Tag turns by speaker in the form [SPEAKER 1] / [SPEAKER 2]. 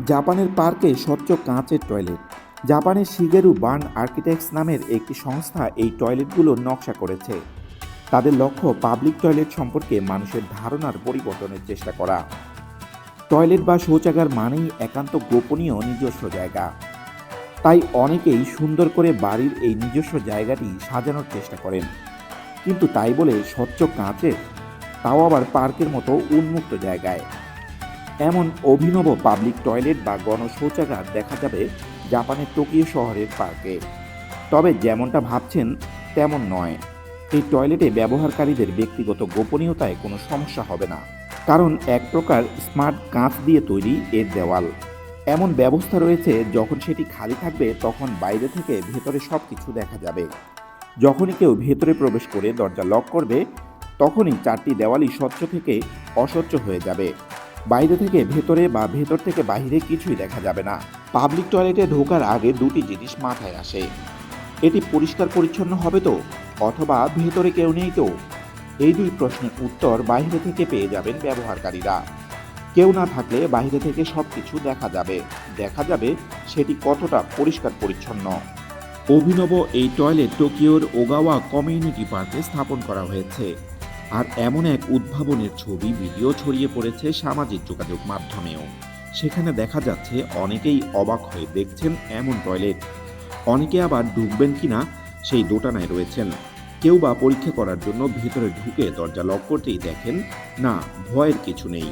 [SPEAKER 1] জাপানের পার্কে স্বচ্ছ কাঁচের টয়লেট। জাপানের শিগেরু বার্ন আর্কিটেক্টস নামের একটি সংস্থা এই টয়লেটগুলো নকশা করেছে। তাদের লক্ষ্য পাবলিক টয়লেট সম্পর্কে মানুষের ধারণার পরিবর্তনের চেষ্টা করা। টয়লেট বা শৌচাগার মানেই একান্ত গোপনীয় নিজস্ব জায়গা। তাই অনেকেই সুন্দর করে বাড়ির এই নিজস্ব জায়গাটি সাজানোর চেষ্টা করেন। কিন্তু তাই বলে স্বচ্ছ কাঁচের, তাও আবার পার্কের মতো উন্মুক্ত জায়গায়। এমন অভিনব পাবলিক টয়লেট বা গণশৌচাগার দেখা যাবে জাপানের টোকিও শহরের পার্কে। তবে যেমনটা ভাবছেন, তেমন নয়। এই টয়লেটে ব্যবহারকারীদের ব্যক্তিগত গোপনীয়তায় কোনো সমস্যা হবে না। কারণ এক প্রকার স্মার্ট কাঁচ দিয়ে তৈরি এর দেওয়াল। এমন ব্যবস্থা রয়েছে, যখন সেটি খালি থাকবে, তখন বাইরে থেকে ভেতরে সব কিছু দেখা যাবে। যখনই কেউ ভেতরে প্রবেশ করে দরজা লক করবে, তখনই চারটি দেওয়ালই স্বচ্ছ থেকে অস্বচ্ছ হয়ে যাবে। বাইরে থেকে ভেতরে বা ভেতর থেকে বাইরে কিছুই দেখা যাবে না। পাবলিক টয়লেটে ঢোকার আগে দুটি জিনিস মাথায় আসে। এটি পরিষ্কার পরিচ্ছন্ন হবে তো, অথবা ভেতরে কেউ নেই তো? এই দুই প্রশ্নের উত্তর বাইরে থেকে পেয়ে যাবেন ব্যবহারকারীরা। কেউ না থাকলে বাইরে থেকে সব কিছু দেখা যাবে। দেখা যাবে সেটি কতটা পরিষ্কার পরিচ্ছন্ন। অভিনব এই টয়লেট টোকিওর ওগাওয়া কমিউনিটি পার্কে স্থাপন করা হয়েছে। আর এমন এক উদ্ভাবনের ছবি, ভিডিও ছড়িয়ে পড়েছে সামাজিক যোগাযোগ মাধ্যমেও। সেখানে দেখা যাচ্ছে অনেকেই অবাক হয়ে দেখছেন এমন টয়লেট। অনেকে আবার ঢুকবেন কিনা সেই দোটানায় রয়েছেন। কেউ বা পরীক্ষা করার জন্য ভেতরে ঢুকে দরজা লক করতেই দেখেন, না, ভয়ের কিছু নেই।